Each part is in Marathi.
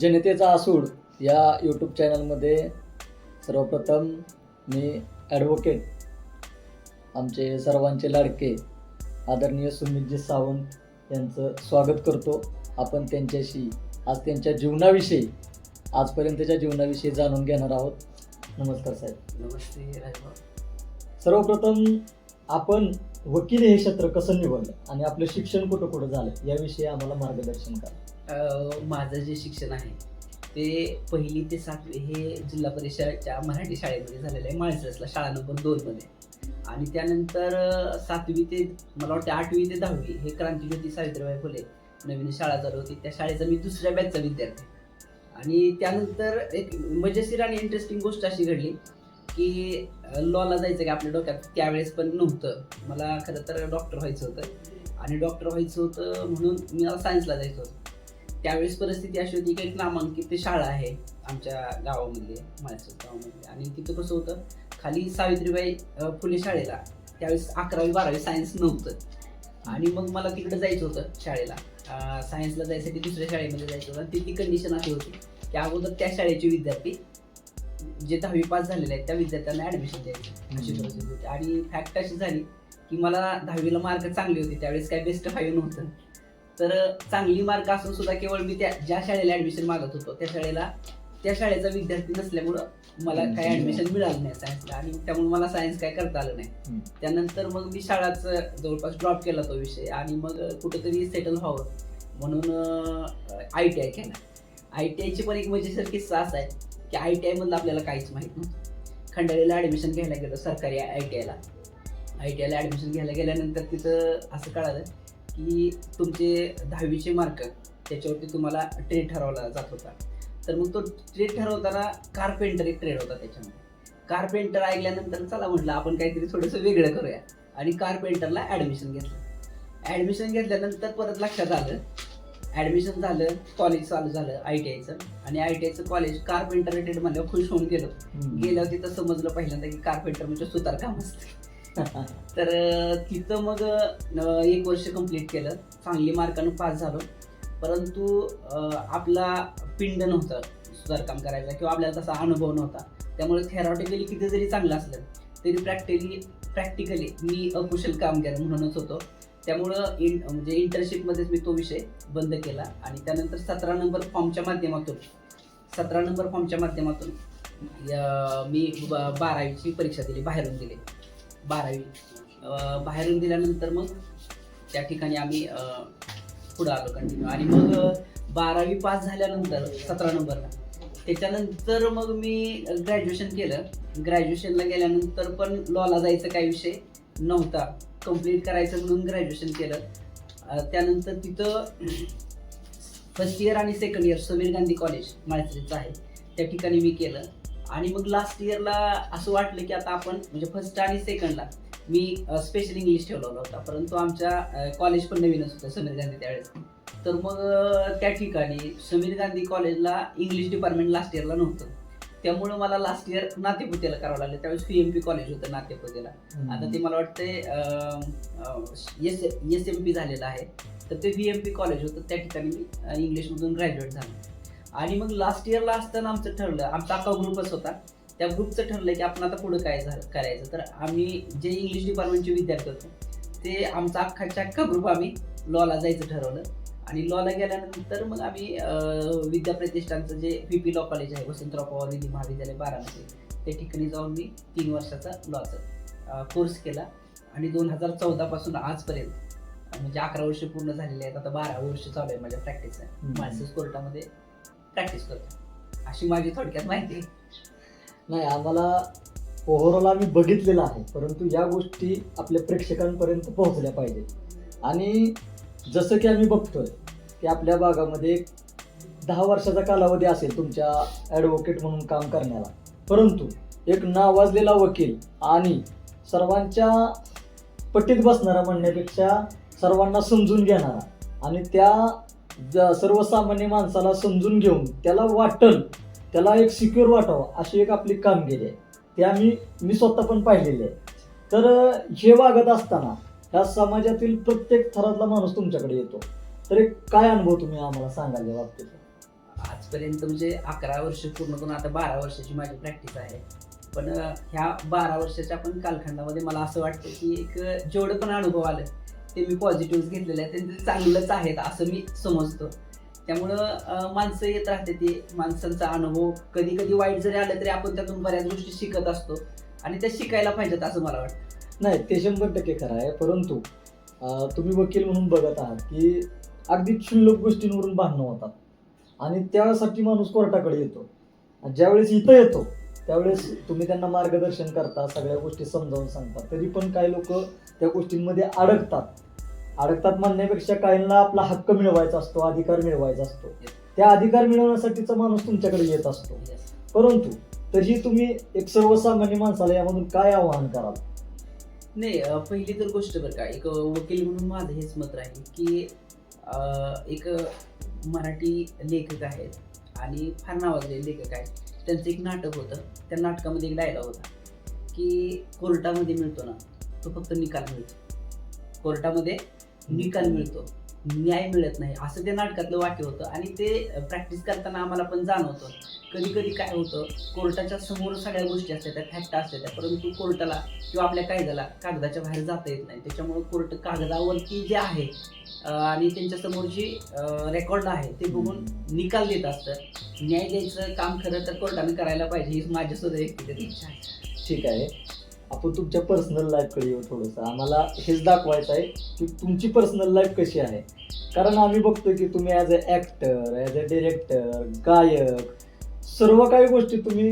जनतेचा आसूड या यूट्यूब चॅनलमध्ये सर्वप्रथम मी ॲडव्होकेट आमचे सर्वांचे लाडके आदरणीय सुमितजी सावंत यांचं स्वागत करतो. आपण त्यांच्याशी आज त्यांच्या जीवनाविषयी आजपर्यंतच्या जीवनाविषयी जाणून घेणार आहोत. नमस्कार साहेब. नमस्ते सर्वप्रथम आपण वकील हे क्षेत्र कसं निवडलं आणि आपलं शिक्षण कुठं कुठं झालं याविषयी आम्हाला मार्गदर्शन करा. माझं जे शिक्षण आहे ते पहिली ते सातवी हे जिल्हा परिषदच्या मराठी शाळेमध्ये झालेलं आहे माळसरसला शाळा नंबर दोनमध्ये आणि त्यानंतर सातवी ते मला वाटतं आठवी ते दहावी हे क्रांतीज्योती सावित्रीबाई फुले नवीन शाळा चालू होती. त्या शाळेचा मी दुसऱ्या बॅचचा विद्यार्थी आणि त्यानंतर एक मजेशीर आणि इंटरेस्टिंग गोष्ट अशी घडली की लॉला जायचं की आपल्या डोक्यात त्यावेळेस पण नव्हतं. मला खरं तर डॉक्टर व्हायचं होतं. आणि डॉक्टर व्हायचं होतं म्हणून मी मला सायन्सला जायचं होतं. त्यावेळेस परिस्थिती अशी होती की एक नामांकित ते शाळा आहे आमच्या गावामधली माळसर गावामधली आणि तिथं कसं होतं खाली सावित्रीबाई फुले शाळेला त्यावेळेस अकरावी बारावी सायन्स नव्हतं. आणि मग मला तिकडे जायचं होतं शाळेला. सायन्सला जायसाठी दुसऱ्या शाळेमध्ये जायचं होतं. तिथली कंडिशन अशी होती की अगोदर त्या शाळेचे विद्यार्थी जे दहावी पास झालेले आहेत त्या विद्यार्थ्यांना ऍडमिशन द्यायचं अशी. परिस्थिती होती. आणि फॅक्ट अशी झाली की मला दहावीला मार्क चांगले होते. त्यावेळेस काय बेस्ट फाईव्ह नव्हतं. तर चांगली मार्क असून सुद्धा केवळ मी त्या ज्या शाळेला ऍडमिशन मागत होतो त्या शाळेला त्या शाळेचा विद्यार्थी नसल्यामुळं मला. काही ऍडमिशन मिळालं नाही सायन्सला आणि त्यामुळे मला सायन्स काय करता आलं नाही. त्यानंतर मग मी शाळाच जवळपास ड्रॉप केला तो विषय. आणि मग कुठेतरी सेटल व्हावं म्हणून आय टी आय केला. आय टी आयची पण एक मजेशीर किस्सा असा आहे की आय टी आयमधलं आपल्याला काहीच माहीत नव्हतं. खंडाळीला ॲडमिशन घ्यायला गेलो सरकारी आय टी आयला आय टी आयला ॲडमिशन घ्यायला गेल्यानंतर तिथं असं कळालं की तुमचे दहावीचे मार्क त्याच्यावरती तुम्हाला ट्रेड ठरवला जात होता. तर मग तो ट्रेड ठरवताना कारपेंटर एक ट्रेड होता त्याच्यामध्ये. कारपेंटर ऐकल्यानंतर चला म्हटलं आपण काहीतरी थोडंसं वेगळं करूया. आणि कारपेंटरला ॲडमिशन घेतलं. ॲडमिशन घेतल्यानंतर परत लक्षात आलं ॲडमिशन झालं कॉलेज चालू झालं आय टी आयचं आणि आय टी आयचं कॉलेज कारपेंटर रेटेड म्हणल्यावर खुश होऊन गेलो. गेल्यावर तिथं समजलं पहिल्यांदा की कारपेंटर म्हणजे सुतार काम असतं. तर तिथं मग एक वर्ष कंप्लीट केलं. चांगली मार्कानं पास झालो. परंतु आपला पिंड नव्हतं सुधारकाम करायचा किंवा आपल्याला तसा अनुभव नव्हता. त्यामुळे थेरॉटिकली किती जरी चांगलं असलं तरी प्रॅक्टिकली प्रॅक्टिकली मी अकुशल कामगार म्हणूनच होतो. त्यामुळं इन म्हणजे इंटर्नशिपमध्येच मी तो विषय बंद केला आणि त्यानंतर सतरा नंबर फॉर्मच्या माध्यमातून सतरा नंबर फॉर्मच्या माध्यमातून मी ब- बारावीची परीक्षा दिली बाहेरून दिली. बारावी. बाहेरून दिल्यानंतर मग त्या ठिकाणी आम्ही पुढं आलो कंटिन्यू आणि मग बारावी पास झाल्यानंतर सतरा नंबरला. त्याच्यानंतर मग मी ग्रॅज्युएशन केलं. ग्रॅज्युएशनला गेल्यानंतर पण लॉला जायचं काही विषय नव्हता. कंप्लीट करायचं म्हणून ग्रॅज्युएशन केलं. त्यानंतर तिथं फर्स्ट इयर आणि second year Sameer Gandhi college माळसरीचं आहे. त्या ठिकाणी मी केलं. आणि मग लास्ट इयरला असं वाटलं की आता आपण म्हणजे फर्स्ट आणि सेकंडला मी स्पेशल इंग्लिश ठेवलेला होता. परंतु आमच्या कॉलेज पण नवीनच होतं समीर गांधी त्यावेळेस. तर मग त्या ठिकाणी समीर गांधी कॉलेजला इंग्लिश डिपार्टमेंट लास्ट इयरला नव्हतं. त्यामुळं मला लास्ट इयर नातेपुतेला करावं लागलं. त्यावेळेस पी एम पी कॉलेज होतं नातेपुतेला. आता ते मला वाटते एस एस एम पी झालेलं आहे. तर ते व्ही एम पी कॉलेज होतं. त्या ठिकाणी मी इंग्लिशमधून ग्रॅज्युएट झालो. आणि मग लास्ट इयरला असताना आमचं ठरलं आमचा अख्खा ग्रुपच होता. त्या ग्रुपचं ठरलं की आपण आता पुढं काय झालं करायचं. तर आम्ही जे इंग्लिश डिपार्टमेंटचे विद्यार्थी होतो ते आमचा अख्खाच्या अख्खा ग्रुप आम्ही लॉला जायचं ठरवलं. आणि लॉला गेल्यानंतर मग आम्ही अ, विद्या प्रतिष्ठानचं जे व्ही पी लॉ कॉलेज आहे वसंतराव पवार विधी महाविद्यालय बारामती त्या ठिकाणी जाऊन मी तीन वर्षाचा लॉचा कोर्स केला. आणि दोन हजार चौदापासून आजपर्यंत म्हणजे अकरा वर्ष पूर्ण झालेले आहेत. आता बारा वर्ष चालू आहे माझ्या प्रॅक्टिस. माळसेस कोर्टामध्ये प्रॅक्टिस करतो. अशी माझी थोडक्यात माहिती आहे. नाही आम्हाला ओव्हरऑल आम्ही बघितलेलं आहे परंतु या गोष्टी आपल्या प्रेक्षकांपर्यंत पोहोचल्या पाहिजेत. आणि जसं की आम्ही बघतोय की आपल्या भागामध्ये एक दहा वर्षाचा कालावधी असेल तुमच्या ॲडव्होकेट म्हणून काम करण्याला. परंतु एक नावाजलेला वकील आणि सर्वांच्या पटीत बसणारा म्हणण्यापेक्षा सर्वांना समजून घेणारा आणि त्या ज- सर्वसामान्य माणसाला समजून घेऊन त्याला वाटल त्याला एक सिक्युअर वाटावं अशी एक आपली कामगिरी आहे. ते आम्ही मी स्वतः पण पाहिलेली आहे. तर हे वागत असताना ह्या समाजातील प्रत्येक थरातला माणूस तुमच्याकडे येतो. तर एक काय अनुभव तुम्ही आम्हाला सांगाल या बाबतीत? आजपर्यंत म्हणजे अकरा वर्ष पूर्ण करून आता बारा वर्षाची माझी प्रॅक्टिस आहे. पण ह्या बारा वर्षाच्या पण कालखंडामध्ये मला असं वाटतं की एक जेवढं पण अनुभव आलं ते मी पॉझिटिव्ह घेतलेले आहेत आणि ते चांगलंच आहेत असं मी समजतो. त्यामुळं माणसं येत राहते ते. माणसांचा अनुभव कधी कधी वाईट जरी आलं तरी आपण त्यातून बऱ्याच गोष्टी शिकत असतो आणि त्या शिकायला पाहिजेत असं मला वाटतं. नाही ते शंभर टक्के खरं आहे. परंतु तुम्ही वकील म्हणून बघत आहात की अगदी क्षुल्लक गोष्टींवरून भांडणं होतात आणि त्यासाठी माणूस कोर्टाकडे येतो. ज्यावेळेस इथं येतो त्यावेळेस तुम्ही त्यांना मार्गदर्शन करता सगळ्या गोष्टी समजावून सांगता. तरी पण काही लोक त्या गोष्टींमध्ये अडकतात. अडकतात म्हणण्यापेक्षा काहींना आपला हक्क मिळवायचा असतो अधिकार मिळवायचा असतो. त्या अधिकार मिळवण्यासाठीचा माणूस तुमच्याकडे येत असतो. परंतु तरी तुम्ही एक सर्वसामान्य माणसाला यामधून काय आवाहन कराल? नाही पहिली तर गोष्ट बरं का एक वकील म्हणून माझं हेच मत राहील की एक मराठी लेखक आहेत आणि फार नावाजलेले लेखक आहेत. त्यांचं एक नाटक होतं त्या नाटकामध्ये एक डायलॉग होता की कोर्टामध्ये मिळतो ना तो फक्त निकाल मिळतो. कोर्टामध्ये निकाल मिळतो न्याय मिळत नाही. असं ते नाटकातलं वाक्य होतं आणि ते प्रॅक्टिस करताना आम्हाला पण जाणवतं. कधी कधी काय होतं कोर्टाच्या समोर सगळ्या गोष्टी असतात त्या फॅक्ट असतात त्या परंतु कोर्टाला किंवा आपल्या कायद्याला कागदाच्या बाहेर जाता येत नाही. त्याच्यामुळे कोर्ट कागदावरती जे आहे आणि त्यांच्यासमोर जी रेकॉर्ड आहे ते बघून निकाल देत असतं न्याय द्यायचं काम खरं तर कोर्टाने करायला पाहिजे ही माझ्यासुद्धा एक इच्छा आहे. ठीक आहे. आपण तुमच्या पर्सनल लाईफकडे येऊ थोडंसं. आम्हाला हेच दाखवायचं आहे की तुमची पर्सनल लाईफ कशी आहे. कारण आम्ही बघतोय की तुम्ही as a actor as a director गायक सर्व काही गोष्टी तुम्ही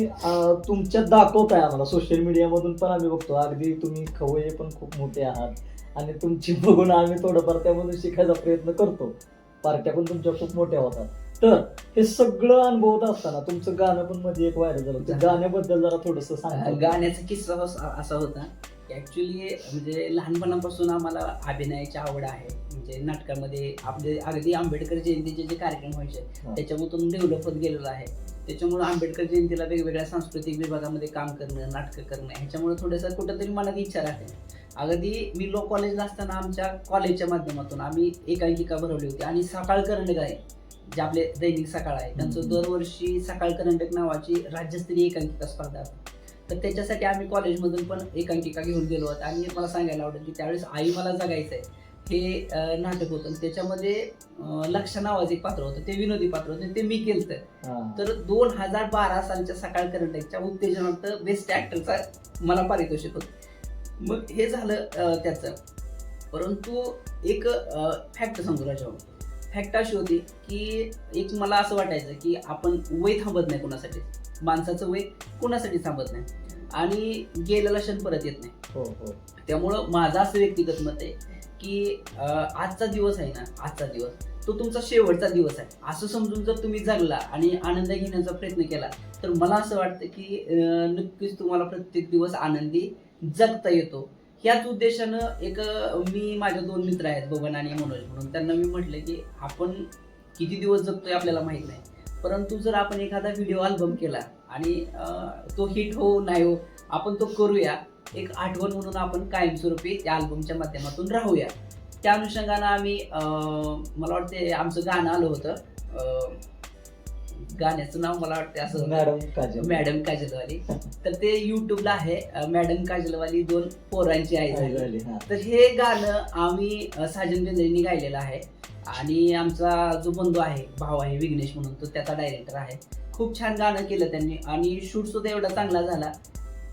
तुमच्यात दाखवताय आम्हाला. सोशल मीडियामधून पण आम्ही बघतो. अगदी तुम्ही खवय्ये पण खूप मोठे आहात. आणि तुमची बघून आम्ही थोडंफार त्यामधून शिकायचा प्रयत्न करतो. पार्ट्या पण तुमच्या खूप मोठ्या होतात. तर हे सगळं अनुभवत असताना तुमचं गाणं पण मध्ये एक व्हायरल झालं त्या गाण्याबद्दल जरा थोडंसं सांगा. गाण्याचा किस्सा होस- असा होता ऍक्च्युली म्हणजे लहानपणापासून आम्हाला अभिनयाची आवड आहे. म्हणजे नाटकामध्ये आपले अगदी आंबेडकर जयंतीचे जे कार्यक्रम व्हायचे हा. त्याच्यामधून डेव्हलप होत गेलेलो आहे. त्याच्यामुळे आंबेडकर जयंतीला वेगवेगळ्या सांस्कृतिक विभागामध्ये काम करणं नाटकं करणं ह्याच्यामुळे थोडंसं कुठंतरी मनात इच्छा राहते. अगदी मी लो कॉलेजला असताना आमच्या कॉलेजच्या माध्यमातून आम्ही एकांकिका भरवली होती आणि सकाळ करंडक आहे जे आपले दैनिक सकाळ आहे त्यांचं. दरवर्षी सकाळ करंडक नावाची राज्यस्तरीय एकांकिका स्पर्धा तर त्याच्यासाठी आम्ही कॉलेजमधून पण एकांकिका घेऊन गेलो होतो. आणि मला सांगायला आवडेल की त्यावेळेस आई मला जगायचं आहे हे नाटक होतं. त्याच्यामध्ये लक्ष नावाचं एक पात्र होतं. ते विनोदी पात्र होतं. ते मी केलं. तर दोन हजार बारा सालच्या सकाळ करंटच्या उत्तेजनार्थ बेस्ट ऍक्टरचा मला पारितोषिक होतं. मग हे झालं त्याचं. परंतु एक फॅक्ट सांगतो राजा फॅक्ट अशी होती की एक मला असं वाटायचं की आपण वय थांबत नाही कुणासाठी. माणसाचं वय कुणासाठी थांबत नाही. आणि गेलेला क्षण परत येत नाही. हो हो. त्यामुळं माझं असं व्यक्तिगत मत आहे की आजचा दिवस आहे ना आजचा दिवस तो तुमचा शेवटचा दिवस आहे. असं समजून जर तुम्ही जगला आणि आनंद घेण्याचा प्रयत्न केला तर मला असं वाटतं की नक्कीच तुम्हाला प्रत्येक दिवस आनंदी जगता येतो. ह्याच उद्देशानं एक मी माझे दोन मित्र आहेत बबन आणि मनोज. म्हणून त्यांना मी म्हटलं की आपण किती दिवस जगतोय आपल्याला माहीत नाही. परंतु जर आपण एखादा व्हिडिओ अल्बम केला आणि तो हिट हो नाही हो आपण तो करूया. एक आठवण म्हणून आपण कायमस्वरूपी त्या अल्बमच्या माध्यमातून राहूया. त्या अनुषंगानं आम्ही मला वाटते आमचं गाणं आलं होतं गाण्याचं नाव मला वाटतं असं. मॅडम काजल मॅडम काजलवाली. तर ते युट्यूबला आहे मॅडम काजलवाली दोन पोरांची आई हा. तर हे गाणं आम्ही साजन बेंद्रेंनी गायलेलं आहे. आणि आमचा जो बंधू आहे भाऊ आहे विघ्नेश म्हणून तो त्याचा डायरेक्टर आहे. खूप छान गाणं केलं त्यांनी. आणि शूट सुद्धा एवढा चांगला झाला.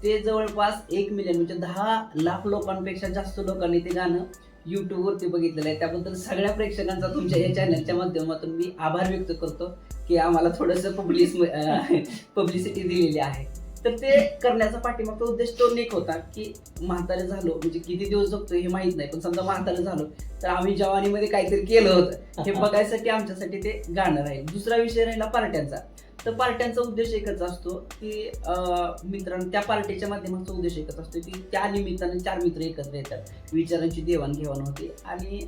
ते जवळपास एक मिलियन म्हणजे दहा लाख लोकांपेक्षा जास्त लोकांनी ते गाणं युट्यूबवरती बघितलेलं आहे. त्याबद्दल सगळ्या प्रेक्षकांचा तुमच्या या चॅनलच्या माध्यमातून मी आभार व्यक्त करतो की आम्हाला थोडंसं पब्लिस पब्लिसिटी दिलेली आहे. तर ते करण्याचा पाठीमागचा उद्देश तो नेक होता की म्हातारे झालो म्हणजे किती दिवस जगतो हे माहीत नाही पण समजा म्हातारे झालो तर आम्ही जवानीमध्ये काहीतरी केलं होतं. हे बघायसाठी आमच्यासाठी ते गाणं राहील. दुसरा विषय राहिला पार्ट्यांचा. तर पार्ट्यांचा उद्देश एकच असतो की मित्रांनो त्या पार्टीच्या माध्यमाचा उद्देश एकच असतो की त्या निमित्ताने चार मित्र एकत्र येतात. विचारांची देवाणघेवाण होते आणि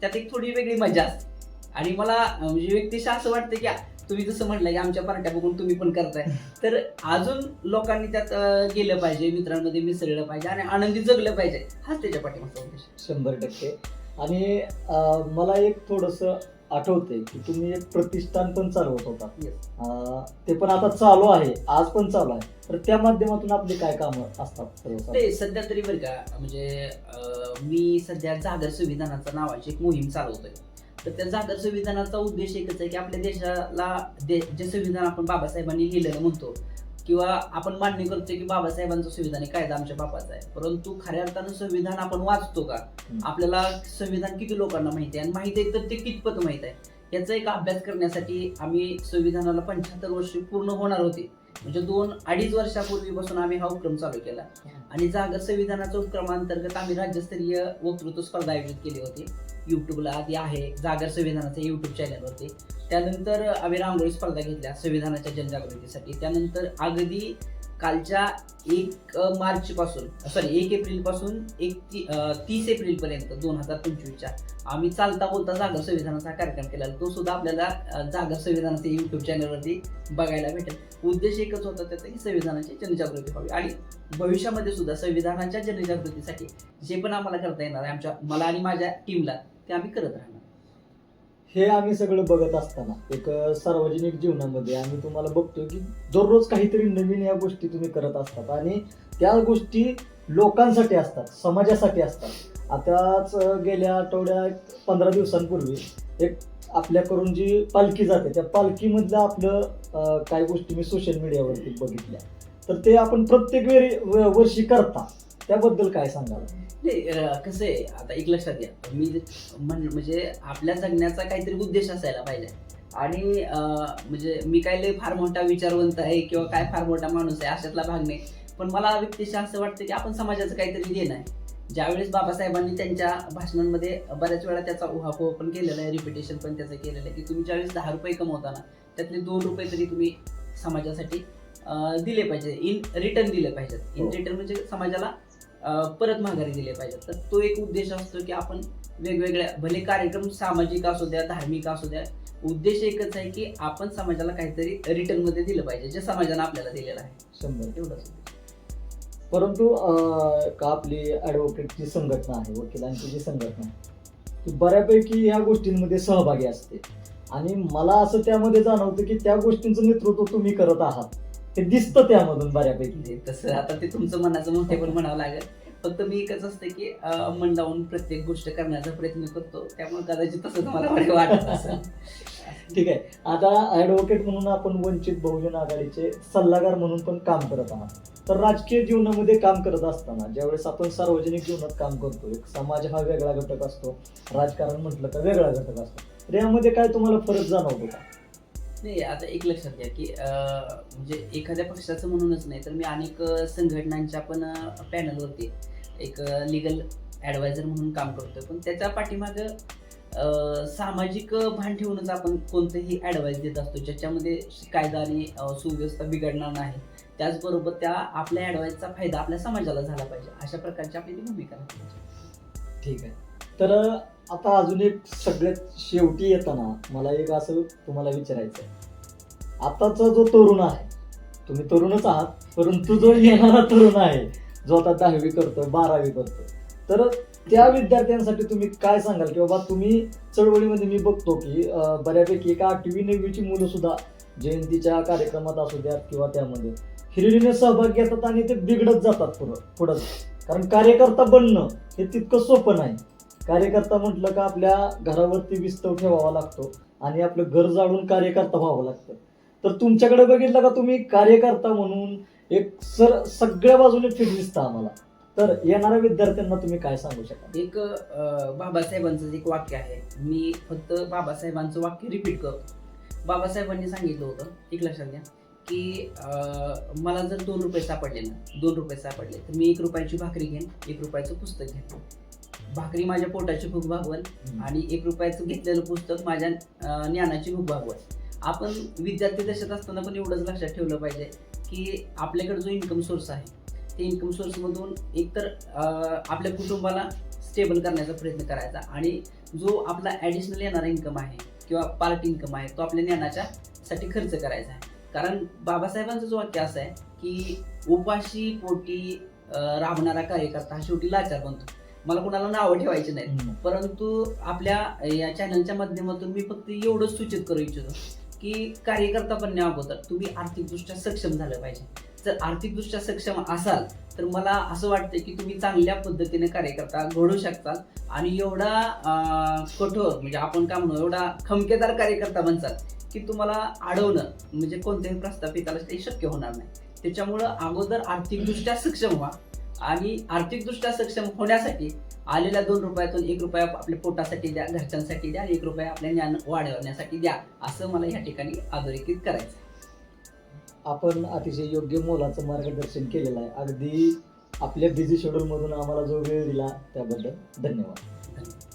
त्यात एक थोडी वेगळी मजा असते. आणि मला म्हणजे व्यक्तिशः असं वाटतं की तुम्ही जसं म्हटलं की आमच्या पार्ट्या बघून तुम्ही पण करताय. तर अजून लोकांनी त्यात गेलं पाहिजे मित्रांमध्ये मिसळलं पाहिजे आणि आनंदी जगलं पाहिजे. हाच त्याच्या पाठीमागचा उद्देश शंभर टक्के. आणि मला एक थोडंसं आठवते की तुम्ही एक प्रतिष्ठान पण चालवत होता Yes. अं, ते पण आता चालू आहे आज पण चालू आहे तर त्या माध्यमातून आपली काय कामं असतात सर्वसाधारण? ते सध्या तरी बरं का म्हणजे अं, मी सध्या जागर संविधानाचा नावाची एक मोहीम चालवतोय तर त्या जागर संविधानाचा उद्देश एकच आहे की आपल्या देशाला दे जे संविधान आपण बाबासाहेबांनी लिहिलेलं म्हणतो किंवा आपण मान्य करतोय की बाबासाहेबांचं संविधान आहे कायदा आमच्या बापाचा आहे. परंतु खऱ्या अर्थानं संविधान आपण वाचतो का. आपल्याला संविधान किती लोकांना माहिती आहे आणि माहिती आहे तर ते कितपत माहीत आहे? याचा एक अभ्यास करण्यासाठी आम्ही संविधानाला पंच्याहत्तर वर्ष पूर्ण होणार होते. म्हणजे दोन अडीच वर्षापूर्वीपासून आम्ही हा उपक्रम चालू केला. आणि जागर संविधानाच्या उपक्रमांतर्गत आम्ही राज्यस्तरीय वक्तृत्व स्पर्धा आयोजित केली होती. युट्यूबला आधी आहे जागर संविधानाचं युट्यूब चॅनलवरती त्यानंतर आम्ही रांगोळी स्पर्धा घेतल्या संविधानाच्या जनजागृतीसाठी. त्यानंतर अगदी कालच्या एक मार्च पासून सॉरी एक एप्रिलपासून एक ती- तीस एप्रिल पर्यंत दोन हजार पंचवीसच्या आम्ही चालता बोलता जागर संविधानाचा कार्यक्रम केला तो सुद्धा आपल्याला जागर संविधानाच्या युट्यूब चॅनलवरती बघायला भेटेल. उद्देश एकच होता त्याचा की संविधानाची जनजागृती व्हावी आणि भविष्यामध्ये सुद्धा संविधानाच्या जनजागृतीसाठी जे पण आम्हाला करता येणार आहे आमच्या मला आणि माझ्या टीमला ते आम्ही करत राहणार. हे आम्ही सगळं बघत असताना एक सार्वजनिक जीवनामध्ये आम्ही तुम्हाला बघतोय की दररोज काहीतरी नवीन या गोष्टी तुम्ही करत असतात आणि त्या गोष्टी लोकांसाठी असतात समाजासाठी असतात. आताच गेल्या आठवड्यात पंधरा दिवसांपूर्वी एक आपल्याकडून जी पालखी जाते त्या पालखीमधलं आपलं काही गोष्टी मी सोशल मीडियावरती बघितल्या. तर ते आपण प्रत्येक वेळी वर्षी करता. त्याबद्दल काय सांगाल? नाही कसं आहे आता एक लक्षात घ्या. मी म्हण म्हणजे आपल्या जगण्याचा काहीतरी उद्देश असायला पाहिजे. आणि म्हणजे मी काय लय फार मोठा विचारवंत आहे किंवा काय फार मोठा माणूस आहे अशातला भाग नाही. पण मला व्यक्तिशः असं वाटतं की आपण समाजाचं काहीतरी देणं आहे. ज्यावेळेस बाबासाहेबांनी त्यांच्या भाषणांमध्ये बऱ्याच वेळा त्याचा उहापोह पण केलेला आहे रिपिटेशन पण त्याचं केलेलं आहे की तुम्ही ज्यावेळेस दहा रुपये कमवताना त्यातले दोन रुपये तरी तुम्ही समाजासाठी दिले पाहिजे. इन रिटर्न दिले पाहिजेत इन. रिटर्न म्हणजे समाजाला परत माघारी दिले पाहिजेत. तर तो एक उद्देश असतो की आपण वेगवेगळ्या भले कार्यक्रम सामाजिक असू द्या धार्मिक असू द्या उद्देश एकच आहे की आपण समाजाला काहीतरी रिटर्नमध्ये दिलं पाहिजे जे समाजानं आपल्याला दिलेलं आहे. शंभर. एवढंच. परंतु का आपली ॲडव्होकेटची संघटना आहे वकिलांची जी संघटना आहे ती बऱ्यापैकी ह्या गोष्टींमध्ये सहभागी असते. आणि मला असं त्यामध्ये जाणवतं की त्या गोष्टींचं नेतृत्व तुम्ही करत आहात. ते दिसतं त्यामधून बऱ्यापैकी. तसं आता ते तुमचं मनाचं मोठे पण म्हणावं लागेल. फक्त मी एकच असतं की मन लावून प्रत्येक गोष्ट करण्याचा प्रयत्न करतो. त्यामुळे कदाचित तसं तुम्हाला वाट- वाटत असेल. ठीक आहे. आता ॲडव्होकेट म्हणून आपण वंचित बहुजन आघाडीचे सल्लागार म्हणून पण काम करत आहात. तर राजकीय जीवनामध्ये काम करत असताना ज्यावेळेस आपण सार्वजनिक जीवनात काम करतो एक समाज हा वेगळा घटक असतो राजकारण म्हटलं तर वेगळा घटक असतो. तर यामध्ये काय तुम्हाला फरक जाणवतो का? नाही आता एक लक्षात घ्या की म्हणजे एखाद्या पक्षाचं म्हणूनच नाही तर मी अनेक संघटनांच्या पण पॅनलवरती एक लिगल ॲडवायझर म्हणून काम करतोय. पण त्याच्या पाठीमागं सामाजिक भान ठेवूनच आपण कोणतंही ॲडवाईस देत असतो ज्याच्यामध्ये कायदा आणि सुव्यवस्था बिघडणार नाही. त्याचबरोबर त्या आपल्या ॲडवाईसचा फायदा आपल्या समाजाला झाला पाहिजे. अशा प्रकारची आपली ती भूमिका ठीक आहे. तर आता अजून एक सगळ्यात शेवटी येताना मला एक असं तुम्हाला विचारायचं आहे आताचा जो तरुण आहे तुम्ही तरुणच आहात परंतु जो येणारा तरुण आहे जो आता दहावी करतोय बारावी करतोय तर त्या विद्यार्थ्यांसाठी तुम्ही काय सांगाल? की बाबा तुम्ही चळवळीमध्ये मी बघतो की बऱ्यापैकी एका आठवी नववीची मुलं सुद्धा जयंतीच्या कार्यक्रमात असू द्यात किंवा त्यामध्ये हिरिरीने सहभाग घेतात आणि ते बिघडत जातात पुढं पुढं. कारण कार्यकर्ता बनणं हे तितकं सोपं नाही. कार्यकर्ता म्हटलं का आपल्या घरावरती विस्तव ठेवावा लागतो आणि आपलं घर जाळून कार्यकर्ता व्हावं लागतं. तर तुमच्याकडे बघितलं का तुम्ही कार्यकर्ता म्हणून एक सर सगळ्या बाजूने फिट दिसता आम्हाला. तर येणाऱ्या विद्यार्थ्यांना तुम्ही काय सांगू शकता एक बाबासाहेबांचं एक वाक्य आहे. मी फक्त बाबासाहेबांचं वाक्य रिपीट करतो. बाबासाहेबांनी सांगितलं होतं एक लक्षात घ्या की मला जर दोन रुपये सापडले ना दोन रुपये सापडले तर मी एक रुपयाची भाकरी घेईन एक रुपयाचं पुस्तक घेईन. भाकरी माझ्या पोटाची भूक भागवल आणि एक रुपयाचं घेतलेलं पुस्तक माझ्या ज्ञानाची भूक भागवल. आपण विद्यार्थी दशेत असताना पण एवढंच लक्षात ठेवलं पाहिजे की आपल्याकडे जो इन्कम सोर्स आहे ते इन्कम सोर्समधून एकतर आपल्या कुटुंबाला स्टेबल करण्याचा प्रयत्न करायचा आणि जो आपला ॲडिशनल येणारा इन्कम आहे किंवा पार्ट इन्कम आहे तो आपल्या ज्ञानाच्या साठी खर्च करायचा आहे. कारण बाबासाहेबांचं जो वाक्य असं आहे की उपाशी पोटी राबणारा कार्यकर्ता हा शेवटी लाचार बनतो. मला कुणाला नावं ठेवायची नाही. परंतु आपल्या या चॅनलच्या माध्यमातून मी फक्त एवढंच सूचित करू इच्छितो की कार्यकर्ता बनण्या अगोदर. तुम्ही आर्थिकदृष्ट्या सक्षम झालं पाहिजे. जर आर्थिकदृष्ट्या सक्षम असाल तर मला असं वाटतं की तुम्ही चांगल्या पद्धतीने कार्यकर्ता घडू शकता आणि एवढा कठोर म्हणजे आपण काय म्हणू एवढा खमकेदार कार्यकर्ता बनचाल की तुम्हाला अडवणं म्हणजे कोणत्याही प्रस्थापिताला ते शक्य होणार नाही. त्याच्यामुळं अगोदर आर्थिकदृष्ट्या सक्षम व्हा. आणि आर्थिकदृष्ट्या सक्षम होण्यासाठी आलेल्या दोन रुपयातून एक रुपया आपल्या पोटासाठी द्या घरच्यांसाठी द्या आणि एक रुपया आपल्या ज्ञान वाढवण्यासाठी द्या असं मला या ठिकाणी अधोरेखित करायचं आपण अतिशय योग्य मोलाचं मार्गदर्शन केलेलं आहे. अगदी आपल्या बिझी शेड्यूलमधून आम्हाला जो वेळ दिला त्याबद्दल धन्यवाद. धन्यवाद.